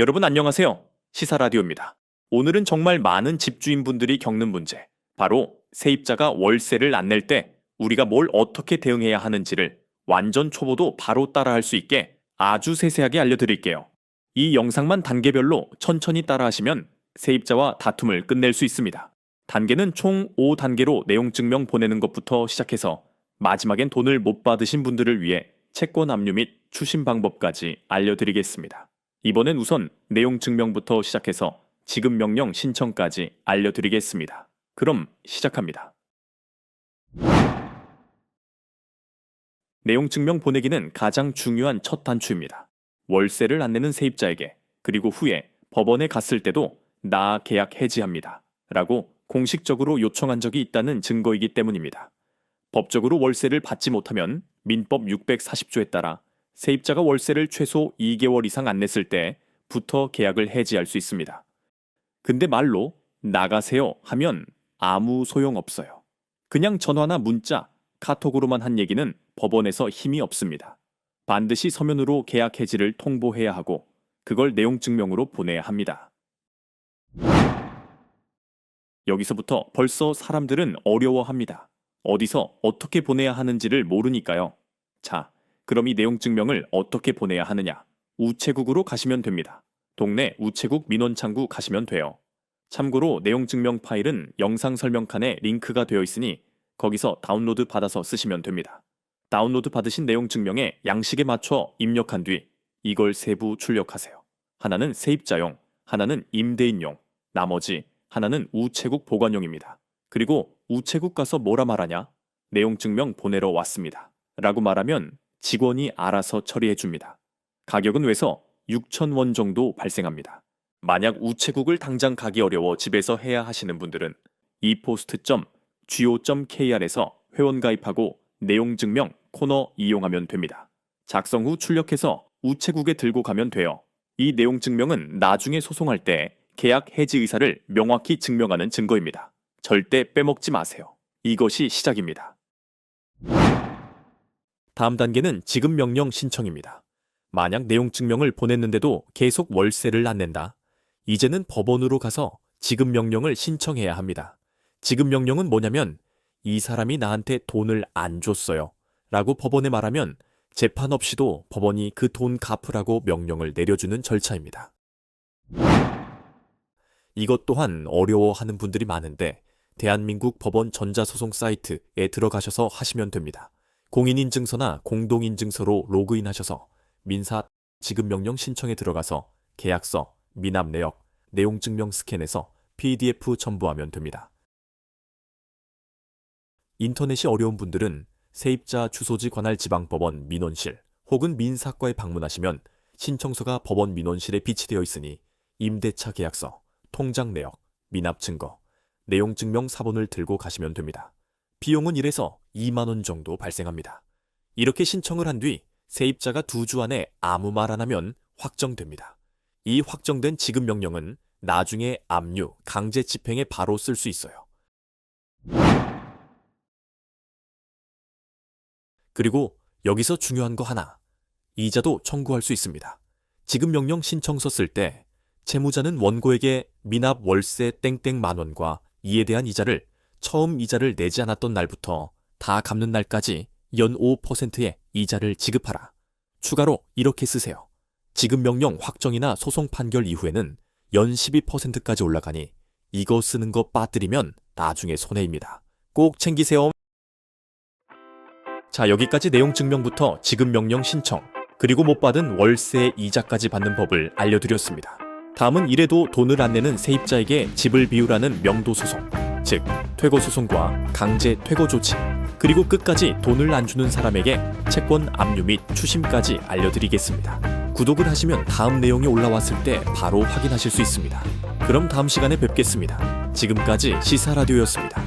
여러분 안녕하세요. 시사라디오입니다. 오늘은 정말 많은 집주인분들이 겪는 문제, 바로 세입자가 월세를 안 낼 때 우리가 뭘 어떻게 대응해야 하는지를 완전 초보도 바로 따라할 수 있게 아주 세세하게 알려드릴게요. 이 영상만 단계별로 천천히 따라하시면 세입자와 다툼을 끝낼 수 있습니다. 단계는 총 5단계로 내용 증명 보내는 것부터 시작해서 마지막엔 돈을 못 받으신 분들을 위해 채권 압류 및 추심 방법까지 알려드리겠습니다. 이번엔 우선 내용 증명부터 시작해서 지급 명령 신청까지 알려드리겠습니다. 그럼 시작합니다. 내용 증명 보내기는 가장 중요한 첫 단추입니다. 월세를 안 내는 세입자에게 그리고 후에 법원에 갔을 때도 나 계약 해지합니다. 라고 공식적으로 요청한 적이 있다는 증거이기 때문입니다. 법적으로 월세를 받지 못하면 민법 640조에 따라 세입자가 월세를 최소 2개월 이상 안 냈을 때부터 계약을 해지할 수 있습니다. 근데 말로 나가세요 하면 아무 소용 없어요. 그냥 전화나 문자, 카톡으로만 한 얘기는 법원에서 힘이 없습니다. 반드시 서면으로 계약 해지를 통보해야 하고 그걸 내용 증명으로 보내야 합니다. 여기서부터 벌써 사람들은 어려워합니다. 어디서 어떻게 보내야 하는지를 모르니까요. 자, 그럼 이 내용 증명을 어떻게 보내야 하느냐? 우체국으로 가시면 됩니다. 동네 우체국 민원창구 가시면 돼요. 참고로 내용 증명 파일은 영상 설명칸에 링크가 되어 있으니 거기서 다운로드 받아서 쓰시면 됩니다. 다운로드 받으신 내용 증명에 양식에 맞춰 입력한 뒤 이걸 세부 출력하세요. 하나는 세입자용, 하나는 임대인용, 나머지 하나는 우체국 보관용입니다. 그리고 우체국 가서 뭐라 말하냐? 내용 증명 보내러 왔습니다. 라고 말하면 직원이 알아서 처리해 줍니다. 가격은 외서 6,000원 정도 발생합니다. 만약 우체국을 당장 가기 어려워 집에서 해야 하시는 분들은 epost.go.kr에서 회원 가입하고 내용 증명 코너 이용하면 됩니다. 작성 후 출력해서 우체국에 들고 가면 돼요. 이 내용 증명은 나중에 소송할 때 계약 해지 의사를 명확히 증명하는 증거입니다. 절대 빼먹지 마세요. 이것이 시작입니다. 다음 단계는 지급 명령 신청입니다. 만약 내용 증명을 보냈는데도 계속 월세를 안 낸다. 이제는 법원으로 가서 지급 명령을 신청해야 합니다. 지급 명령은 뭐냐면 이 사람이 나한테 돈을 안 줬어요. 라고 법원에 말하면 재판 없이도 법원이 그 돈 갚으라고 명령을 내려주는 절차입니다. 이것 또한 어려워하는 분들이 많은데 대한민국 법원 전자소송 사이트에 들어가셔서 하시면 됩니다. 공인인증서나 공동인증서로 로그인하셔서 민사 지급명령 신청에 들어가서 계약서, 미납 내역, 내용증명 스캔해서 PDF 첨부하면 됩니다. 인터넷이 어려운 분들은 세입자 주소지 관할 지방법원 민원실 혹은 민사과에 방문하시면 신청서가 법원 민원실에 비치되어 있으니 임대차 계약서, 통장 내역, 미납 증거, 내용 증명 사본을 들고 가시면 됩니다. 비용은 1에서 2만 원 정도 발생합니다. 이렇게 신청을 한 뒤 세입자가 두 주 안에 아무 말 안 하면 확정됩니다. 이 확정된 지급 명령은 나중에 압류, 강제 집행에 바로 쓸 수 있어요. 그리고 여기서 중요한 거 하나. 이자도 청구할 수 있습니다. 지급 명령 신청서 쓸 때 채무자는 원고에게 미납 월세 땡땡 만 원과 이에 대한 이자를 처음 이자를 내지 않았던 날부터 다 갚는 날까지 연 5%의 이자를 지급하라. 추가로 이렇게 쓰세요. 지급 명령 확정이나 소송 판결 이후에는 연 12%까지 올라가니 이거 쓰는 거 빠뜨리면 나중에 손해입니다. 꼭 챙기세요. 자, 여기까지 내용 증명부터 지급 명령 신청, 그리고 못 받은 월세 이자까지 받는 법을 알려드렸습니다. 다음은 이래도 돈을 안 내는 세입자에게 집을 비우라는 명도 소송, 즉 퇴거 소송과 강제 퇴거 조치, 그리고 끝까지 돈을 안 주는 사람에게 채권 압류 및 추심까지 알려드리겠습니다. 구독을 하시면 다음 내용이 올라왔을 때 바로 확인하실 수 있습니다. 그럼 다음 시간에 뵙겠습니다. 지금까지 시사라디오였습니다.